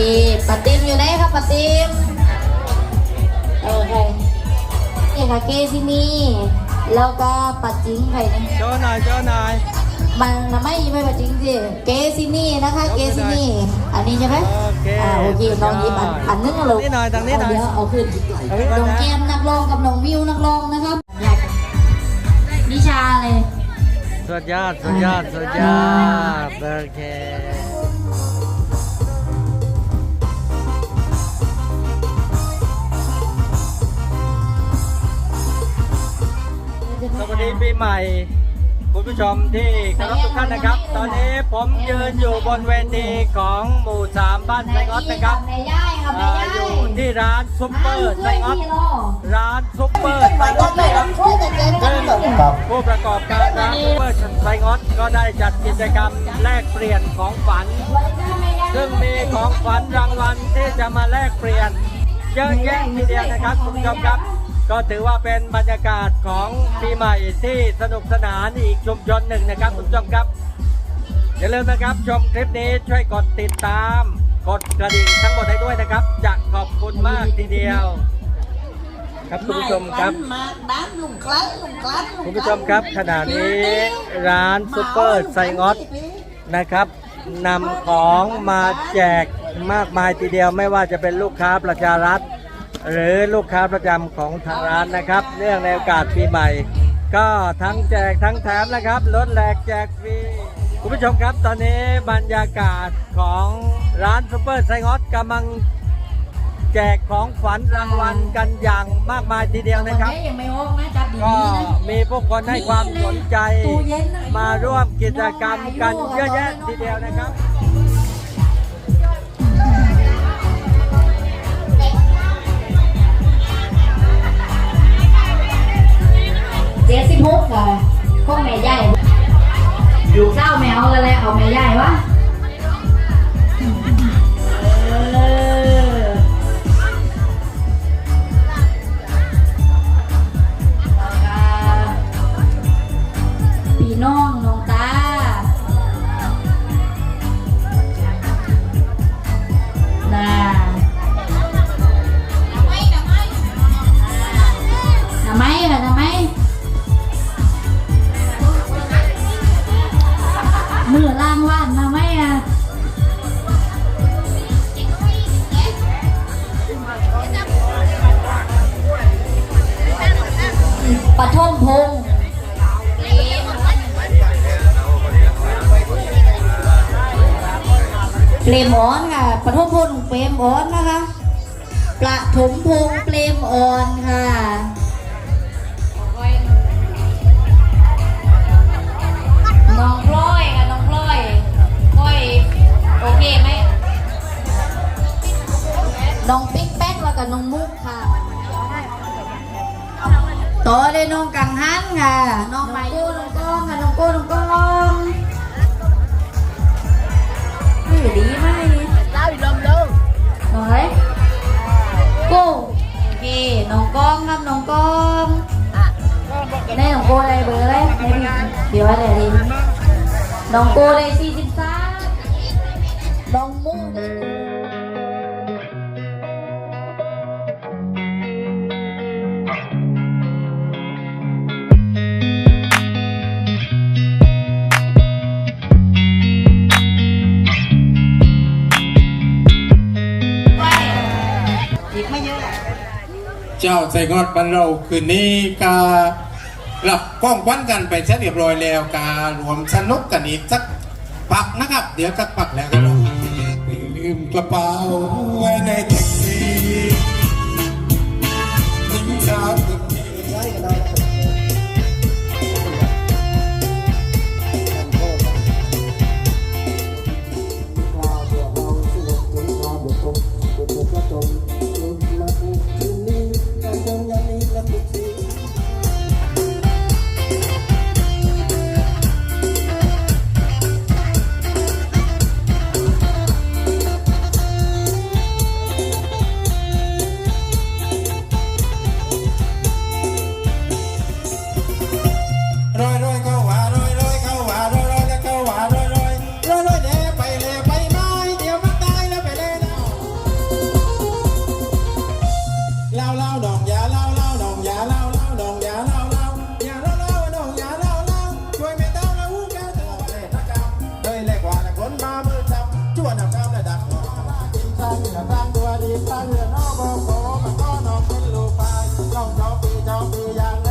เคปาติมอยู่ไหนครับปาติมโอเคนี่ค่ะเกซินี่แล้วก็ปัดจิงใครเนี่ยโชว์หน่อยโชว์หน่อยมันทำไมไม่ปัดจิงสิเกซินี่นะคะ เกซินี่ อันนี้ใช่ไหมโอเคโอเคน้องยิ้มอันนึงอะลูกนี่หน่อยทางนี้หน่อยเดี๋ยวเอาขึ้นน้องแก้มนักร้องกับน้องวิวนักร้องนะครับนิชาเลยสุดยอดสุดยอดสุดยอดโอเค ปีใหม่ คุณผู้ชมที่เคารพทุกท่านนะครับ ตอนนี้ผมยืนอยู่บนเวทีของหมู่สามบ้านไซงอตนะครับแม่ย่ายครับแม่อ่าย่าอยู่ยที่ร้านซุปเปอร์ไซงอตร้านซุปเปอร์ไซงอตครับผู้ประกอบการร้านซุปเปอร์ไซงอตก็ได้จัดกิจกรรมแลกเปลี่ยนของฝัน ซึ่งมีของขวัญรางวัลที่จะมาแลกเปลี่ยนเยอะแยะทีเดียวนะครับคุณผู้ชมครับ ก็ถือว่าเป็นบรรยากาศของปีใหม่ที่สนุกสนานอีกชุมชนหนึ่งนะครับคุณผู้ชมครับ อย่าลืมนะครับชมคลิปนี้ช่วยกดติดตาม กดกระดิ่งทั้งหมดให้ด้วยนะครับ จะขอบคุณมากทีเดียว ครับคุณผู้ชมครับ มาด้านลุงคลั้นลุงคลั้นคุณผู้ชมครับขณะนี้ร้านซุปเปอร์ไซงอตนะครับนำของมาแจกมากมายทีเดียวไม่ว่าจะเป็นลูกค้าประชารัฐ หรือลูกค้าประจำของทางร้านนะครับ เนื่องในโอกาสปีใหม่ ก็ทั้งแจกทั้งแถมนะครับลดแหลกแจกฟรีคุณผู้ชมครับตอนนี้บรรยากาศของร้านซุปเปอร์ไซงอตกำลังแจกของขวัญรางวัลกันอย่างมากมายทีเดียวนะครับ ยังไม่ออกนะจับดีก็มีผู้คนให้ความสนใจมาร่วมกิจกรรมกันเยอะแยะทีเดียวนะครับ เจ็ดสิบหกเลยก็แม่ใหญ่อยู่เศร้าแมวกันเลยเอาแม่ใหญ่วะพี่น้อง เปรมอ่อนค่ะปฐมพงเปรมอ่อนนะคะประถมพงเปรมอ่อนค่ะน้องพลอยค่ะน้องพลอยพลอยโอเคไหมน้องปิ๊กแป๊กแล้วก็น้องมุกค่ะต่อเลยน้องกังหันค่ะน้องไม้กู้น้องก้องค่ะน้องกู้น้องก้อง นี่ดีไหมนี่ได้ลมลงน้องอะไรกู้โอเคน้องก้องครับน้องก้องได้น้องโก้ได้เบอร์อะไรได้พี่เดี๋ยวอะไรดีน้องโกได้สี่สิบสามน้องมู จ้าใจงอดบันเราคืนนี้กาหลับกล้องควันกันไปเสร็จเรียบร้อยแล้วการวมสนุกกันอีกสักปักนะครับ เดี๋ยวสักปักแล้วก็ลืมกระเป๋าไว้ใน ปีจอมปียง